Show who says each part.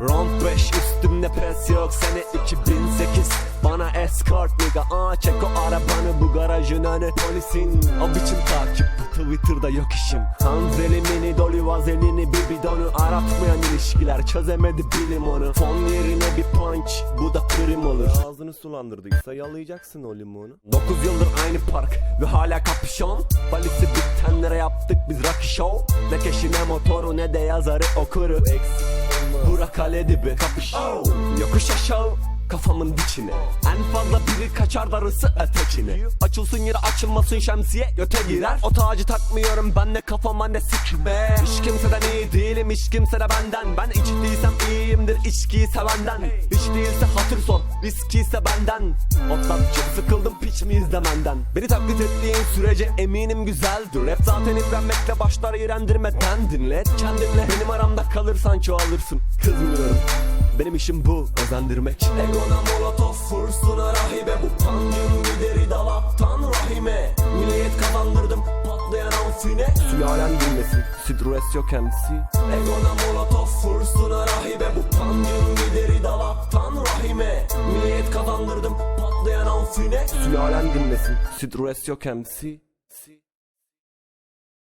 Speaker 1: Round 5 üstümde pres yok sene 2008 Bana escort nigga aa çek o arabanı bu garajın önü Polisin. O biçim takip bu Twitter'da yok işim. Hanzeli mini dolu vazelini bir bidonu Aratmayan ilişkiler çözemedi bilim onu. Fon yerine bir sulandırdıysa yalayacaksın o limonu. 9 yıldır aynı park ve hala kapüşon Valisi bitenlere yaptık biz Rocky Show. Ne keşi ne motoru ne de yazarı okuru Eksik Bura kale dibi kapış Yokuş aşağı kafamın diçine En fazla biri kaçar darısı etekine Açılsın yere açılmasın şemsiye göte girer. O tacı takmıyorum ben de kafama ne sikme. Hiç kimseden iyi değilim hiç kimse de benden. Ben içtiysem iyiyimdir içkiyi sevenden. Hiç değilse hatır sor viski ise benden. Otlatçı sıkıldım piç mi izlemenden? Beni taklit ettiğin sürece eminim güzeldir. Rap zaten imrenmekle başlar iğrendirmeden dinle. Et kendinle Benim aramda kalırsan çoğalırsın. Kızmıyorum benim işim bu özendirmek. Egona molotof fırsına rahibe. Bu pancın gideri dalaptan rahime. Milliyet kazandırdım patlayan amfine. Sülalen bilmesin Sidres yok MC Egona molotof fırsına rahibe. Bu pancın gideri dalaptan rahime. Milliyet kazandırdım patlayan amfine. Sülalen dinlesin Sidres yok MC